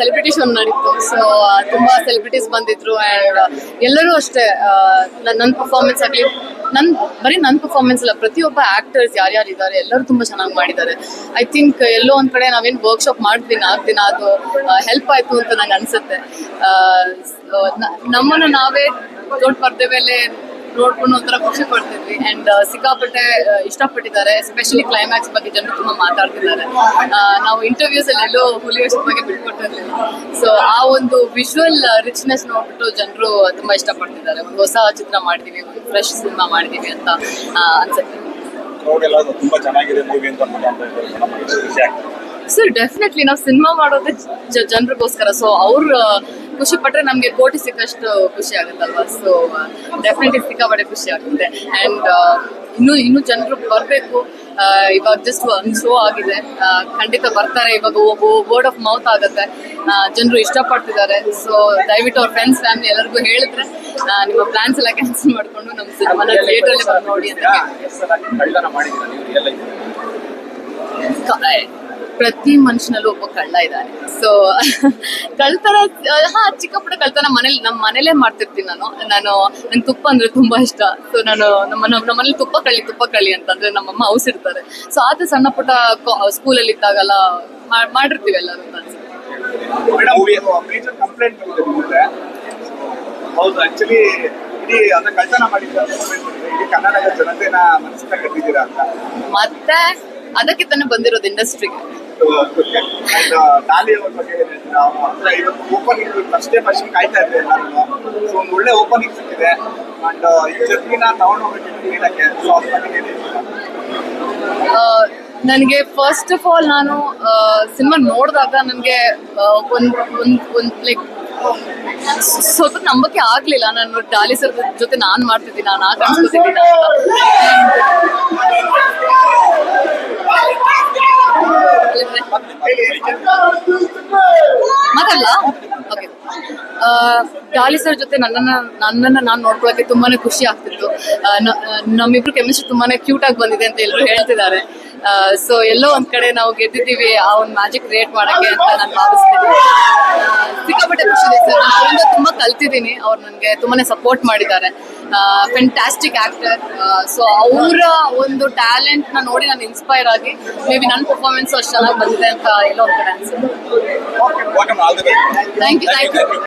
Celebrity show ನಡೀತು. So ತುಂಬಾ celebrities ಬಂದಿದ್ರು ಅಂಡ್ ಎಲ್ಲರೂ ಅಷ್ಟೇ ನನ್ನ ಪರ್ಫಾರ್ಮೆನ್ಸ್ ಆಗಲಿ, ನನ್, ಬರೀ ನನ್ನ ಪರ್ಫಾರ್ಮೆನ್ಸ್ ಅಲ್ಲ, ಪ್ರತಿಯೊಬ್ಬ ಆಕ್ಟರ್ಸ್ ಯಾರ್ಯಾರು ಇದ್ದಾರೆ ಎಲ್ಲರೂ ತುಂಬಾ ಚೆನ್ನಾಗಿ ಮಾಡಿದ್ದಾರೆ. ಐ ಥಿಂಕ್ ಎಲ್ಲೋ ಒಂದ್ ಕಡೆ ನಾವೇನ್ ವರ್ಕ್ಶಾಪ್ ಮಾಡಿದ್ವಿ ನಾಲ್ಕು ದಿನ ಅದು ಹೆಲ್ಪ್ ಆಯ್ತು ಅಂತ ನಂಗೆ ಅನ್ಸುತ್ತೆ. ನಮ್ಮನ್ನ ನಾವೇ ದೊಡ್ಡ ಪರ್ದೆ ಮೇಲೆ ನೋಡ್ಕೊಂಡು ಒಂಥರ ಖುಷಿ ಪಡ್ತಿದ್ವಿ. ಅಂಡ್ ಸಿಕ್ಕಾಪಟ್ಟೆ ಆ, ಇಷ್ಟಪಟ್ಟಿದ್ದಾರೆ. ಎಸ್ಪೆಷಲಿ ಕ್ಲೈಮ್ಯಾಕ್ಸ್ ಬಗ್ಗೆ ಜನರು ತುಂಬಾ ಮಾತಾಡ್ತಿದ್ದಾರೆ. ಆ, ನಾವು ಇಂಟರ್ವ್ಯೂಸ್ ಅಲ್ಲಿ ಎಲ್ಲೋ ಹುಲಿ ವೇಷದ ಬಗ್ಗೆ ಬಿಟ್ಕೊಟ್ಟಿರ್ಲಿಲ್ಲ. ಸೊ ಆ ಒಂದು ವಿಜುವಲ್ ರಿಚ್ನೆಸ್ ನೋಡ್ಬಿಟ್ಟು ಜನರು ತುಂಬಾ ಇಷ್ಟಪಡ್ತಿದ್ದಾರೆ. ಒಂದು ಹೊಸ ಚಿತ್ರ ಮಾಡಿದೀವಿ ಒಂದು ಫ್ರೆಶ್ ಸಿನಿಮಾ ಮಾಡಿದೀವಿ ಅಂತ ಅನ್ಸುತ್ತೆ. ತುಂಬಾ ಚೆನ್ನಾಗಿದೆ ಮೂವಿ ಅಂತ ಸರ್ ಡೆಫಿನೆಟ್ಲಿ ನಾವು ಸಿನಿಮಾ ಮಾಡೋದೇ ಜನರಿಗೋಸ್ಕರ. ಸೊ ಅವ್ರು ಖುಷಿ ಪಟ್ರೆ ನಮ್ಗೆ ಕೋಟಿ ಸಿಕ್ಕಷ್ಟು ಖುಷಿ ಆಗುತ್ತಲ್ವಾ? ಸೊ ಡೆಫಿನೆಟ್ಲಿ ಸಿಕ್ಕಾಪಟ್ಟೆ ಖುಷಿ ಆಗುತ್ತೆ. ಅಂಡ್ ಇನ್ನು ಇನ್ನು ಜನರು ಬರಬೇಕು. ಇವಾಗ ಜಸ್ಟ್ ಒಂದು ಶೋ ಆಗಿದೆ. ಖಂಡಿತ ಬರ್ತಾರೆ. ಇವಾಗ ವರ್ಡ್ ಆಫ್ ಮೌತ್ ಆಗುತ್ತೆ. ಜನರು ಇಷ್ಟಪಡ್ತಿದ್ದಾರೆ. ಸೊ ದಯವಿಟ್ಟು ಅವ್ರ ಫ್ರೆಂಡ್ಸ್ ಫ್ಯಾಮಿಲಿ ಎಲ್ಲರಿಗೂ ಹೇಳಿದ್ರೆ ನಿಮ್ಮ ಪ್ಲಾನ್ಸ್ ಎಲ್ಲ ಕ್ಯಾನ್ಸಲ್ ಮಾಡ್ಕೊಂಡು ನಮ್ಮ ಸಿನಿಮಾನ ಥಿಯೇಟ್ರಲ್ಲಿ ಬಂದು ನೋಡಿ ಅಂತ ಪ್ರತಿ ಮನುಷ್ಯನಲ್ಲೂ ಒಬ್ಬ ಕಳ್ಳ ಇದ್ದಾನೆ ಸೊ ಕಳ್ತನ ಹಾ ಚಿಕ್ಕ ಪುಟ್ಟ ಕಳ್ತನ ಮನೇಲಿ ನಮ್ಮ ಮನೇಲೇ ಮಾಡ್ತಿರ್ತೀನಿ ನಾನು. ನಾನು ನನ್ ತುಪ್ಪ ಅಂದ್ರೆ ತುಂಬಾ ಇಷ್ಟ. ಸೊ ನಾನು ನಮ್ಮ ನಮ್ಮ ಮನೇಲಿ ತುಪ್ಪ ಕಳ್ಳಿ ತುಪ್ಪ ಕಳ್ಳಿ ಅಂತಂದ್ರೆ ನಮ್ಮಮ್ಮ ಹೌಸ್ ಇರ್ತಾರೆ ಸೊ ಆತ ಸಣ್ಣ ಪುಟ್ಟ ಸ್ಕೂಲಲ್ಲಿ ಇದ್ದಾಗೆಲ್ಲ ಮಾಡ್- ಮಾಡಿರ್ತೀವಿ ಎಲ್ಲರೂ ಹೌದು ಆಕ್ಚುಲಿ ಇಡೀ ಅಂದ್ರೆ ಕಳ್ತನ ಮಾಡಿದ್ದಾರೆ. ಇಡೀ ಕನ್ನಡದ ಜನತೆನ ಮನಸ್ಸಿನ ಕಟ್ಟಿದ್ದೀರಾ ಅಂತ. ಮತ್ತೆ ಅದಕ್ಕೆ ತಾನೇ ಬಂದಿರೋದು ಇಂಡಸ್ಟ್ರಿಗೆ ಅಂಡ್ ಡಾಲಿ ಅವ್ರ ಬಗ್ಗೆ ಏನ್ ಹೇಳ್ತೀರಾ? ಅಂದ್ರೆ ಇವತ್ತು ಓಪನಿಂಗ್ ಫಸ್ಟ್ ಡೇ ಫಸ್ಟ್ ಕಾಯ್ತಾ ಇದ್ದೆ ನಾನು ಸೊ ಒಂದು ಒಳ್ಳೆ ಓಪನಿಂಗ್ ಸಿಕ್ಕಿದೆ ಅಂಡ್ ಈ ಜರ್ನಿನ ತಗೊಂಡು ಹೋಗ್ಬೇಕಿತ್ತು ನೀಡಕ್ಕೆ ಸೊ ಅದ್ರ ಬಗ್ಗೆ ನನಗೆ ಫಸ್ಟ್ ಆಫ್ ಆಲ್ ನಾನು ಸಿನಿಮಾ ನೋಡಿದಾಗ ನನಗೆ ಒಂದು ಒಂದು ಒಂದು ಲೈಕ್ ಸ್ವಲ್ಪ ನಂಬಕ್ಕೆ ಆಗ್ಲಿಲ್ಲ ನಾನು ಡಾಲಿ ಸರ್ ಜೊತೆ ನಾನು ಮಾಡ್ತಿದ್ದೀನಿ ನಾನು ಆ ಕಾಣಿಸ್ಕೊತಿದ್ದೀನಿ ಡಾಲಿ ಸರ್ ಜೊತೆ ನನ್ನನ್ನ ನನ್ನನ್ನ ನಾನು ನೋಡ್ಕೊಳಕ್ಕೆ ತುಂಬಾನೇ ಖುಷಿ ಆಗ್ತಿತ್ತು. ನಮ್ಮಿಬ್ರು ಕೆಮಿಸ್ಟ್ರಿ ತುಂಬಾನೇ ಕ್ಯೂಟ್ ಆಗಿ ಬಂದಿದೆ ಅಂತ ಎಲ್ಲರೂ ಹೇಳ್ತಿದ್ದಾರೆ. ಸೊ ಎಲ್ಲೋ ಒಂದ್ ಕಡೆ ನಾವು ಗೆದ್ದಿದ್ದೀವಿ ಆ ಒಂದು ಮ್ಯಾಜಿಕ್ ಕ್ರಿಯೇಟ್ ಮಾಡಕ್ಕೆ ಅಂತ ನಾನು ಭಾವಿಸ್ತೀನಿ. ಸಿಕ್ಕಾಪಟ್ಟೆ ಖುಷಿ ಇದೆ ಸರ್ ನಾನು ಅವರಿಂದ ತುಂಬಾ ಕಲ್ತಿದ್ದೀನಿ. ಅವ್ರು ನನಗೆ ತುಂಬಾನೇ ಸಪೋರ್ಟ್ ಮಾಡಿದ್ದಾರೆ. ಫೆಂಟಾಸ್ಟಿಕ್ ಆಕ್ಟರ್ ಸೊ ಅವರ ಒಂದು ಟ್ಯಾಲೆಂಟ್ನ ನೋಡಿ ನಾನು ಇನ್ಸ್ಪೈರ್ ಆಗಿ ಮೇ ಬಿ ನನ್ನ ಪರ್ಫಾರ್ಮೆನ್ಸ್ ಅಷ್ಟು ಚೆನ್ನಾಗಿ ಬಂದಿದೆ ಅಂತ ಎಲ್ಲೋ ಒಂದ್ ಕಡೆ ಅನ್ಸುತ್ತೆ. Thank you thank you